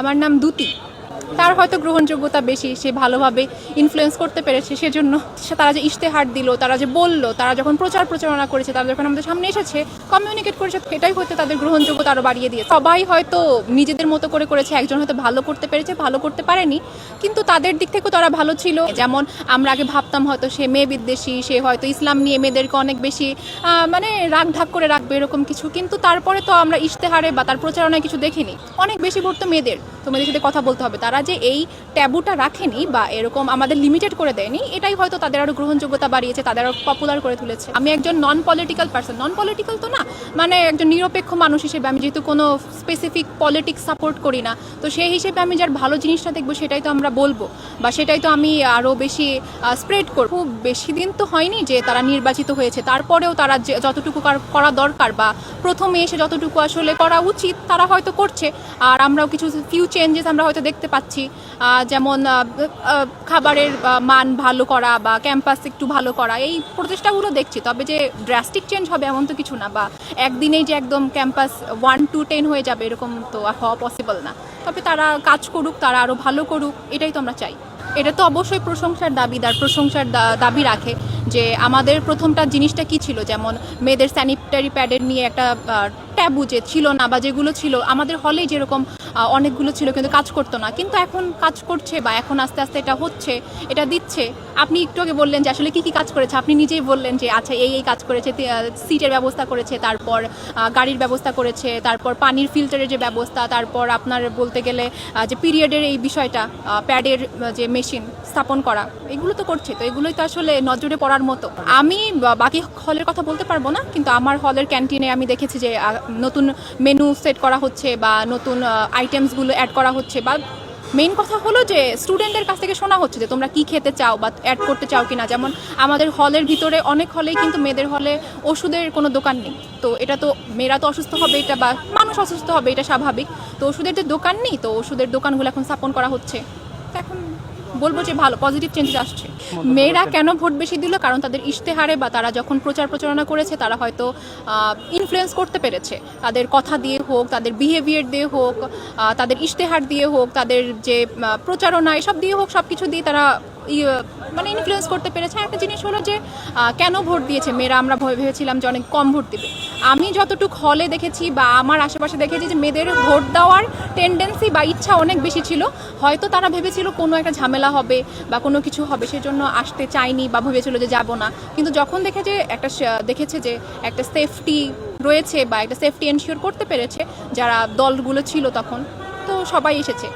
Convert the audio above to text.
আমার নাম দুতি। তার হয়তো গ্রহণযোগ্যতা বেশি, সে ভালোভাবে ইনফ্লুয়েন্স করতে পেরেছে, সেজন্য তারা যে ইশতেহার দিল, তারা যে বলল, তারা যখন প্রচার প্রচারণা করেছে, তারা যখন আমাদের সামনে এসেছে কমিউনিকেট করেছে এটাই হয়তো তাদের গ্রহণযোগ্যতা আরও বাড়িয়ে দিয়েছে। সবাই হয়তো নিজেদের মতো করে করেছে, একজন হয়তো ভালো করতে পেরেছে, ভালো করতে পারেনি, কিন্তু তাদের দিক থেকেও তারা ভালো ছিল। যেমন আমরা আগে ভাবতাম হয়তো সে মেয়ে বিদ্বেষী, সে হয়তো ইসলাম নিয়ে মেয়েদেরকে অনেক বেশি মানে রাগ ঢাক করে রাখবে এরকম কিছু, কিন্তু তারপরে তো আমরা ইশতেহারে বা তার প্রচারণায় কিছু দেখিনি। অনেক বেশি ভোট মেয়েদের, তো মেয়েদের সাথে কথা বলতে হবে, তারা যে এই ট্যাবুটা রাখেনি বা এরকম আমাদের লিমিটেড করে দেয়নি, এটাই হয়তো তাদের আরও গ্রহণযোগ্যতা বাড়িয়েছে, তাদের আরও পপুলার করে তুলেছে। আমি একজন non political person non political তো না মানে একজন নিরপেক্ষ মানুষ হিসেবে আমি যেহেতু কোনো স্পেসিফিক পলিটিক্স সাপোর্ট করি না, তো সেই হিসেবে আমি যার ভালো জিনিসটা দেখব সেটাই তো আমরা বলব বা সেটাই তো আমি আরও বেশি স্প্রেড করব। খুব বেশি দিন তো হয়নি যে তারা নির্বাচিত হয়েছে, তারপরেও তারা যতটুকু করা দরকার বা প্রথমে এসে যতটুকু আসলে করা উচিত, তারা হয়তো করছে। আর আমরাও কিছু ফিউ চেঞ্জেস আমরা হয়তো দেখতে পাচ্ছি। আহ, যেমন খাবারের মান ভালো করা বা ক্যাম্পাস একটু ভালো করা এই প্রচেষ্টাগুলো দেখছি। তবে যে ড্রাস্টিক চেঞ্জ হবে এমন তো কিছু না বা একদিনেই যে একদম ক্যাম্পাস ওয়ান টু টেন হয়ে যাবে এরকম তো হওয়া পসিবল না। তবে তারা কাজ করুক তারা আরও ভালো করুক এটাই তো আমরা চাই। এটা তো অবশ্যই প্রশংসার দাবিদার প্রশংসার দাবি রাখে যে আমাদের প্রথমটা জিনিসটা কি ছিল? যেমন মেয়েদের স্যানিটারি প্যাডের নিয়ে একটা ট্যাবু যে ছিল না বা যেগুলো ছিল আমাদের হলেই যেরকম অনেকগুলো ছিল, কিন্তু কাজ করতো না। কিন্তু এখন কাজ করছে বা এখন আস্তে আস্তে এটা হচ্ছে, এটা দিচ্ছে। আপনি একটু আগে বললেন যে আসলে কি কি কাজ করেছে। আপনি নিজেই বললেন যে আচ্ছা এই এই কাজ করেছে সিটের ব্যবস্থা করেছে, তারপর গাড়ির ব্যবস্থা করেছে, তারপর পানির ফিল্টারের যে ব্যবস্থা, তারপর আপনার বলতে গেলে যে পিরিয়ডের এই বিষয়টা প্যাডের যে মেশিন স্থাপন করা, এগুলো তো করছে। তো এগুলোই তো আসলে নজরে পড়ার মতো। আমি বাকি হলের কথা বলতে পারব না, কিন্তু আমার হলের ক্যান্টিনে আমি দেখেছি যে নতুন মেনু সেট করা হচ্ছে বা নতুন আইটেমসগুলো অ্যাড করা হচ্ছে। বা মেইন কথা হলো যে স্টুডেন্টদের কাছ থেকে শোনা হচ্ছে যে তোমরা কি খেতে চাও বা অ্যাড করতে চাও কি না যেমন আমাদের হলের ভিতরে অনেক হলেই কিন্তু মেয়েদের হলে ওষুধের কোনো দোকান নেই। তো এটা তো মেয়েরা তো অসুস্থ হবে, এটা বা মানুষ অসুস্থ হবে, এটা স্বাভাবিক। তো ওষুধের যে দোকান নেই, তো ওষুধের দোকানগুলো এখন স্থাপন করা হচ্ছে। এখন বলব যে ভালো পজিটিভ চেঞ্জেস আসছে। মেয়েরা কেন ভোট বেশি দিল? কারণ তাদের ইশতেহারে বা তারা যখন প্রচার প্রচারণা করেছে, তারা হয়তো ইনফ্লুয়েন্স করতে পেরেছে। তাদের কথা দিয়ে হোক, তাদের বিহেভিয়ার দিয়ে হোক তাদের ইশতেহার দিয়ে হোক, তাদের যে প্রচারণা, এসব দিয়ে হোক সব কিছু দিয়ে তারা মানে ইনফ্লুয়েন্স করতে পেরেছে। একটা জিনিস হলো যে কেন ভোট দিয়েছে? মেয়েরা, আমরা ভেবেছিলাম যে অনেক কম ভোট দিবে। আমি যতটুকু হলে দেখেছি বা আমার আশেপাশে দেখেছি যে, মেয়েদের ভোট দেওয়ার টেন্ডেন্সি বা ইচ্ছা অনেক বেশি ছিল। হয়তো তারা ভেবেছিল কোনো একটা ঝামেলা হবে বা কোনো কিছু হবে, সেজন্য আসতে চায়নি বা ভেবেছিল যে যাব না। কিন্তু যখন দেখেছে একটা দেখেছে যে, একটা সেফটি রয়েছে বা একটা সেফটি এনশিওর করতে পেরেছে, যারা দলগুলো ছিল তখন, তো সবাই এসেছে।